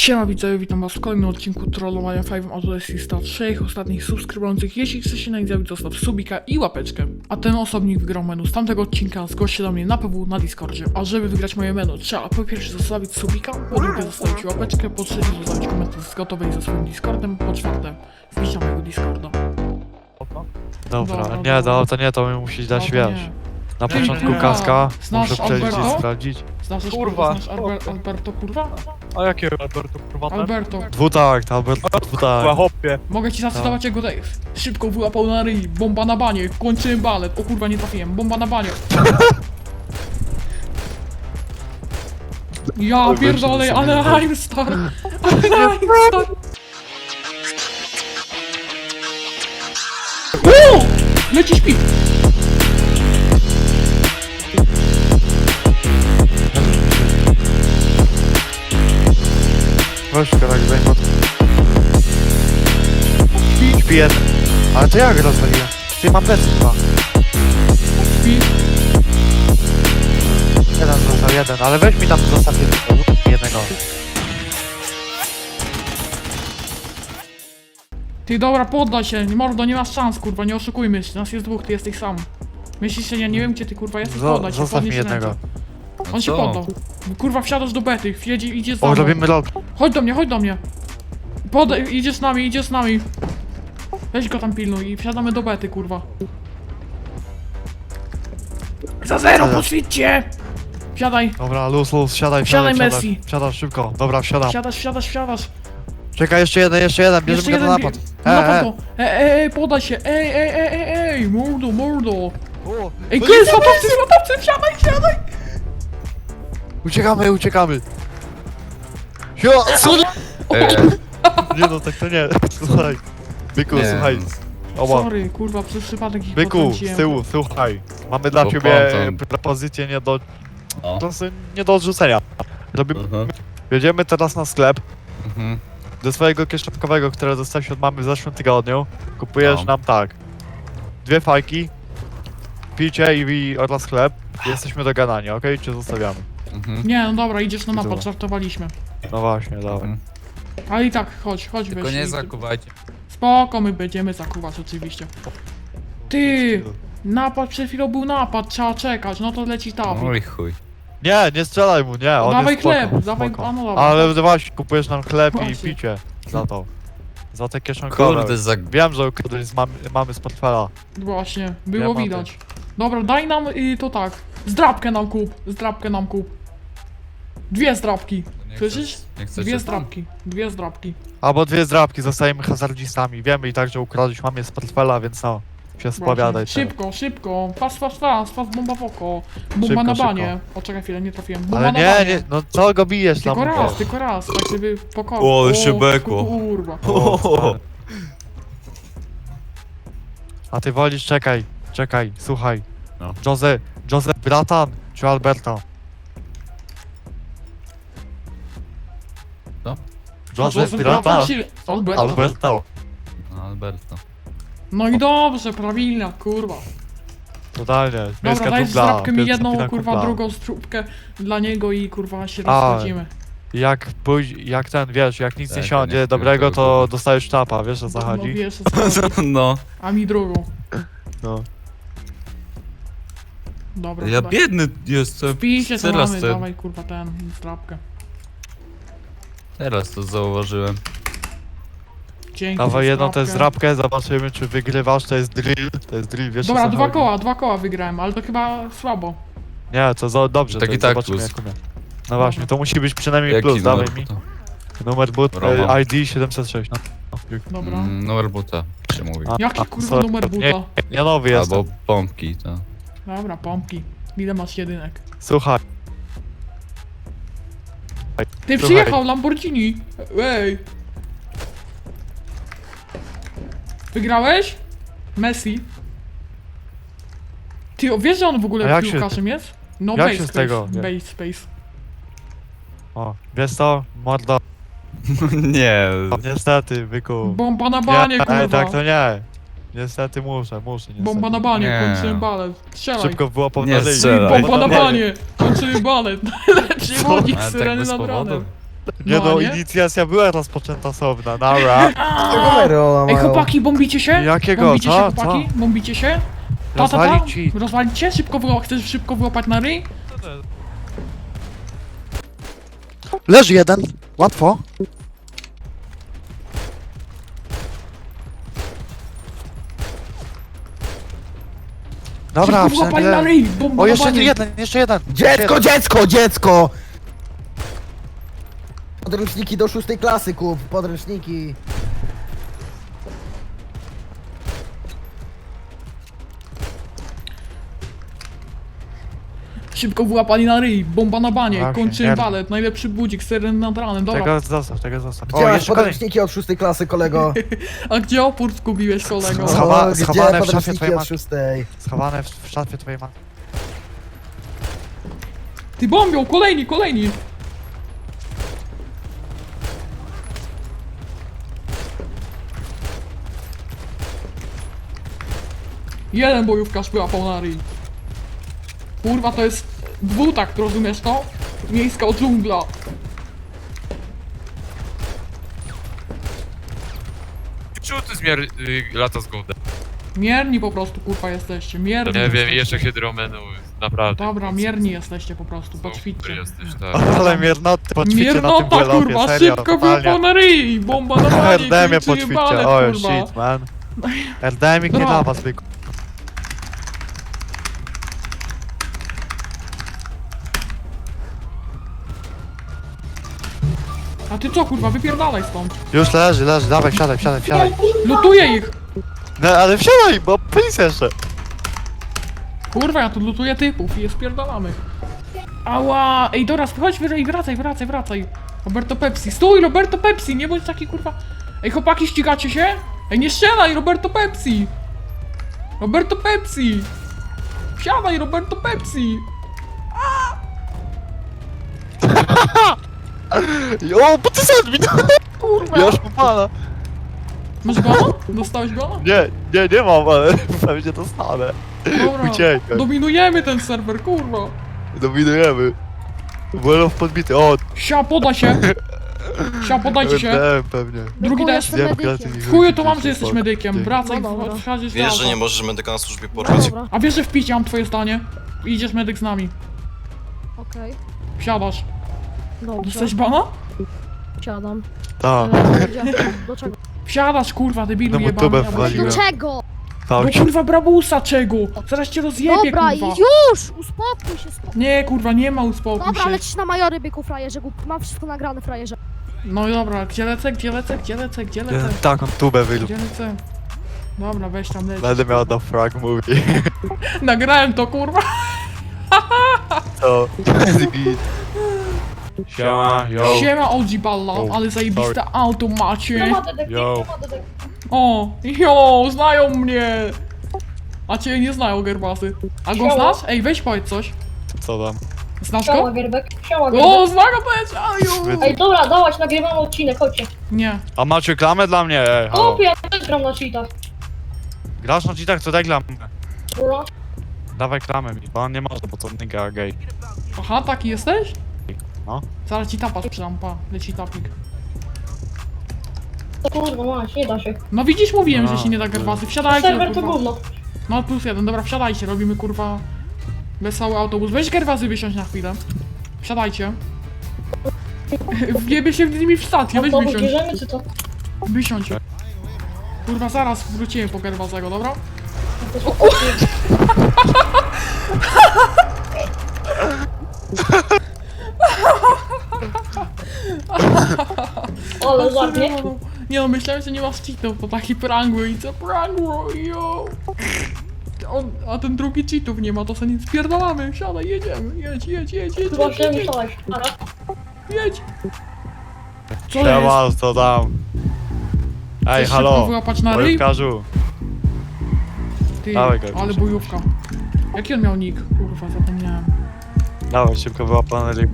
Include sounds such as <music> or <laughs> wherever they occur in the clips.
Siema widzowie, witam was w kolejnym odcinku trollowania 5 Autodesista 3 ostatnich subskrybujących. Jeśli chcesz się na nich zjawić, zostaw subika i łapeczkę. A ten osobnik wygrał menu z tamtego odcinka, zgłoś się do mnie na PW na Discordzie. A żeby wygrać moje menu, trzeba po pierwsze zostawić subika, po drugie zostawić łapeczkę, po trzecie zostawić komentarz z gotowej ze swoim Discordem, po czwarte wbić na mojego Discorda. Dobra, Dobra, nie, dobra. no to nie, to my musisz dać, wiesz, nie. Na Ty, początku kurwa, kaska, znasz muszę przejść Alberto? i sprawdzić. Znasz, Kurwa. Znasz Albert, Alberto, kurwa? A jakie Alberto kurwa ten? Alberto. Dwutakt, Albert, Kurwa dwutakt. hopie. Mogę ci zacytować jego tekst. Szybko wyłapał na ryj, bomba na banie, kończyłem balet. O kurwa, nie trafiłem, bomba na banie. Ja pierdolę, ale I'm star. Ale I'm star. O! Leci śpi. Weź tak zajmę. Śpi, Śpi jeden. Ale to jak rozwaliłem? Ty mam plecy chyba. śpi. Jeden został, jeden, ale weź mi tam zostaw jednego. jednego. Ty dobra, poddaj się, mordo, nie masz szans, kurwa, nie oszukujmy się, nas jest dwóch, ty jesteś sam. Myślisz, że ja nie wiem, gdzie ty kurwa jesteś, Zo- poddaj się, zostaw mi podnieś jednego. ręce. On się poddał. Kurwa, wsiadasz do bety, wjedzie, idzie za O, mną. robimy rok. Chodź do mnie, chodź do mnie. Podaj, idzie z nami, idzie z nami. Weź go tam pilnuj i wsiadamy do bety, kurwa. Za zero, Ale- poświćcie! Wsiadaj, Dobra, luz, luz, siadaj, Wsiadaj, siadaj, Messi. Siadasz szybko, dobra, wsiadam. wsiadasz, wsiadasz, wsiadasz. Czekaj, jeszcze jeden, jeszcze jeden, Jeszcze bierzemy go na jeden, napad. bie- napad go. Ej, ej, ej, podaj się, ej, ej, ej, ej, ej, mordo, mordo. O, Ej, gry, złotowcy, złotowcy, wsiadaj, wsiadaj! Uciekamy, uciekamy. Jo, sorry. <laughs> Nie no, tak to nie. Słuchaj. Byku, Nie. słuchaj. Oła. Sorry, kurwa, przez przypadek ich Byku, potrąciłem. z tyłu, słuchaj. Mamy dla Bo ciebie potem. propozycję nie do... O. To nie do odrzucenia. Robimy... Mhm. Jedziemy teraz na sklep. Mhm. Do swojego kieszonkowego, które dostałeś od mamy w zeszłym tygodniu. Kupujesz No. nam tak. Dwie fajki. Picie i, i oraz chleb. Jesteśmy dogadani, okej? Czy zostawiamy? Mhm. Nie, no dobra, idziesz na napad, Dobra. żartowaliśmy. No właśnie, dawaj. Mhm. Ale i tak, chodź, chodź, Tylko weź nie i- zakuwajcie. Spoko, my będziemy zakuwać oczywiście. Ty! Napad przed chwilą był napad, trzeba czekać, no to leci tabi. Oj chuj. Nie, nie strzelaj mu, nie, on Dawaj jest spoko, chleb, dawaj- spoko. a no dobra. Ale właśnie, kupujesz nam chleb i Właśnie. picie za to. Za te kieszonkowe. Kurde, za... Wiem, że ukradłeś z mamy, mamy z portfela. Właśnie, było widać. Dobra, daj nam y, to tak. Zdrabkę nam kup, zdrabkę nam kup. Dwie zdrabki. Nie Słyszysz? chcesz- Nie chcecie Dwie tam? zdrabki, dwie zdrabki. Albo dwie zdrabki, zostajemy hazardzistami. Wiemy i tak, że ukradłeś mamie z portfela, więc no. Się spowiadaj Właśnie. teraz. Szybko, szybko. Fast, fast, fast, fast, bomba w oko. Bomba Szybko, na banie. O, czekaj chwilę, nie trafiłem. Bomba Ale na nie, banie. nie, no co go bijesz tam? Tylko raz, tylko raz, tak żeby pokoju. O, ale się bekło. Kurwa. O, stary. A ty wolisz, czekaj, czekaj, słuchaj. No. Jose, Jose Bratan czy Alberto? Joseph Bratan, Alberto. Alberto. No, Alberto. No i dobrze, prawilna, kurwa. Totalnie, Dobra, daj dżungla, zdrabkę mi jedną, kurwa, kumpla. drugą stróbkę dla niego i kurwa się A, rozchodzimy. Jak pójdź, jak ten, wiesz, jak nic nie Tak, siądzie nie, dobrego, tylko- to dostajesz czapa, wiesz o co No chodzi? wiesz, o co chodzi. <laughs> No. a mi drugą. No. Dobra, Ja biedny jestem. Pij się, co Teraz mamy, ten. dawaj kurwa ten, zdrabkę. Teraz to zauważyłem. Dzięki Dawaj za jedną tę zdrabkę, zobaczymy czy wygrywasz, to jest drill, to jest drill, wiesz Dobra, co dwa chodzi? koła, dwa koła wygrałem, ale to chyba słabo. Nie, to za, dobrze, Tak to jest, tak zobaczymy plus. jak umie. No właśnie, to musi być przynajmniej plus, dawaj mi. to? Numer but, e, ID 706, no. no. Dobra. Mm, numer buta się mówi. A, Jaki a, kurwa sorry, numer buta? nie nowy jestem. Albo pompki, to. Dobra, pompki. Ile masz jedynek? Słuchaj, Ty Słuchaj. przyjechał Lamborghini! Ej! Wygrałeś? Messi. Ty, wiesz, że on w A ogóle jak się- piłkarzem jest? No jak base się z space, tego base space. o, wiesz co, mordo, <laughs> nie. niestety, wyku. Bomba na banie, nie, kurwa! ej, tak to nie. Niestety muszę, muszę, niestety. Bomba na banie, Nie. kończymy balet. Strzelaj. Szybko było po Nie ryj. strzelaj. Bomba na Nie. banie, kończymy balet. <laughs> Ale tak syreny bez nad powodu. ranem. Nie No, no, nie? inicjacja była rozpoczęta osobna, nara. <laughs> Ej, mają. chłopaki, bombicie się? Jakiego? Bombicie się, Co? chłopaki? Bombicie się? Ta, ta, ta? Rozwalić ci. Rozwalić cię? Szybko wyłapać, chcesz szybko wyłapać na ryj? Leży jeden, łatwo. Dobra, szybko na ryj, bomba O, jeszcze jeden, jeszcze jeden. Dziecko, dziecko, dziecko! Podręczniki do szóstej klasy kup, podręczniki. Szybko wyłapali na ryj, bomba na banie, Właśnie, kończymy nie. balet, najlepszy budzik, seren nad ranem, dobra. Tego zostaw, tego zostaw. Gdzie O, masz jeszcze kolejny. podręczniki od szóstej klasy, kolego? <laughs> A gdzie opór zgubiłeś, kolego? Co? Schowa- O, gdzie schowane w szafie podręczniki twojej od matki. szóstej? Schowane w, w szafie twojej matki. Ty bombią, kolejni, kolejni! Jeden bojówkarz wyłapał na ryj. Kurwa, to jest dwutakt, rozumiesz to? Miejska dżungla. Czemu ty zmiar y, lata z Golda? Mierni po prostu, kurwa, jesteście, mierni. Nie wiem, jesteście. jeszcze hydromenu, naprawdę. Dobra, mierni jesteście po prostu, poćwiczcie. jesteś, tak. Ale miernoty poćwicie na tym Miernota, błelopie, kurwa, serio, szybko totalnie. wyłapał na ryj! Bomba na banie, RDM-ie poćwicie, o kurwa. shit man. <laughs> RDM-ik nie dla was, byku. A ty co, kurwa, wypierdalaj stąd. Już leży, leży, dawaj, wsiadaj, wsiadaj, wsiadaj. Lutuję ich! No ale wsiadaj, bo policja jeszcze. Kurwa, ja tu lutuję typów i je spierdalamy. Ała! Ej, Doras, chodź, wyżej, wracaj, wracaj, wracaj. Roberto Pepsi, stój, Roberto Pepsi, nie bądź taki kurwa. Ej, chłopaki, ścigacie się? Ej, nie strzelaj, Roberto Pepsi! Roberto Pepsi! Wsiadaj, Roberto Pepsi! <laughs> <laughs> O, bo ty sadmi, Kurwa! ja już pana. Masz go? Dostałeś go? Nie, nie, nie mam, ale <laughs> pewnie dostanę. Dobra. Uciekaj. Dominujemy ten serwer, kurwa. Dominujemy. Błelów podbity, o, Sia, poda się. Sia, podajcie się. RDM pewnie. Drugi też. Zjem graty mi W chuju to mam, że jesteś medykiem. Wracaj, No dobra. wchodzisz Wiesz, że to. nie możesz medyka na służbie porwać? Dobra, A wiesz, że w picie mam twoje zdanie? Idziesz medyk z nami. okej. Wsiadasz. Dobrze, Jesteś bana? siadam. Tak, E, gdzie? Do czego? Wsiadasz, kurwa, debilu No bo jebany. tubę albo-. Do czego? No tak. kurwa, brabusa czego? Zaraz cię rozjebie, Dobra, kurwa. już! Uspokój się, spokój. Nie, kurwa, nie ma uspokój Dobra, się. lecisz na majory, byku frajerze, głup. Mam wszystko nagrane, frajerze. No i dobra, gdzie lecę, gdzie lecę, gdzie lecę, gdzie lecę? Tak, on tubę wylubił. Gdzie lecę? Dobra, weź tam leć. Będę miał na frag movie. <laughs> Nagrałem to, kurwa. <laughs> To, <laughs> git. Siema, yo. Siema, OG Balla, Oh, ale zajebiste auto macie. Yo. O, jo, znają mnie. A cię nie znają, Gerbasy. A go znasz? Ej, weź powiedz coś. Co tam? Znasz go? O, zna go powiedz, aju. Ej, dobra, dałaś, nagrywam odcinek, chodźcie. Nie. A macie klamę dla mnie? Ej, halo. O, ja też gram na cheatach. Grasz na cheatach, to daj klamę. Dobra. Dawaj klamę mi, bo on nie może, bo to nigga gay. Aha, taki jesteś? No. Zaraz ci tapa sprzedam, pa. Leci tapik. To kurwa, masz, nie da się. No widzisz, mówiłem, że się nie da Gerbasy. Wsiadajcie, Serwer to kurwa. gówno. No plus jeden, dobra, wsiadajcie, robimy kurwa wesoły autobus. Weź Gerwazy wysiąść na chwilę. Wsiadajcie. Wjebie się z nimi w stację, weź Autobus wysiąść. bierzemy, czy to? Wysiądź. Kurwa, zaraz wrócimy po Gerwazego, dobra? To spokojnie. <laughs> <laughs> <laughs> Ale ładnie. Nie no, myślałem, że nie masz cheatów, to taki prank był i co prank był, yo. On, a ten drugi cheatów nie ma, to sobie nic spierdalamy. Wsiadaj, jedziemy, jedź, jedź, jedź, jedź, jedź, jedź, myślałeś. Ara. jedź. Co jest? Siema, co tam? Ej, Chcesz halo. wyłapać na ryj? Bojówkarzu. Ty, Dawaj go, ale proszę. bojówka. Jaki on miał nick? Kurwa, zapomniałem. Dawaj, szybko wyłapany ryb.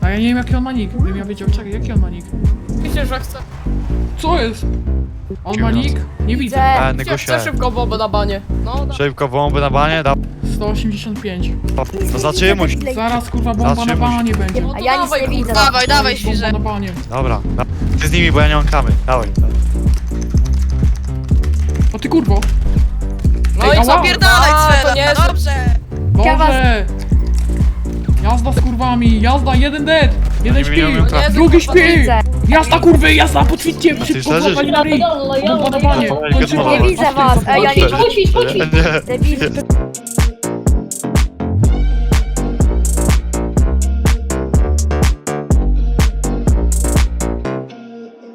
A ja nie wiem jaki on ma nick. Gdybym ja wiedział, czekaj, jaki on ma nick? Wiecie, że chcę. Co jest? On ma nick? Nie widzę. A, Chcę, chcę szybko bombę na banie. No, da. Szybko bomby na banie, da. 185. To zatrzymuj. Zaraz kurwa bomba na Zatrzymuj się. banie będzie. A ja nic nie widzę. Dawaj, dawaj, Bomba świże. na banie. Dobra, da- ty z nimi, bo ja nie mam kamy. Dawaj. O ty kurwo. No Ej, i co, pierdalaj, Cwela, dobrze. Dobrze. Jazda z kurwami, jazda, jeden dead. Jeden śpi, trafić. drugi śpi. Jazda kurwy, jazda, potwitcie, ty szybko, leżysz? bomba na ryj. Bomba na banie. Kończymy. Nie widzę was, ej, ja nie Kotwić,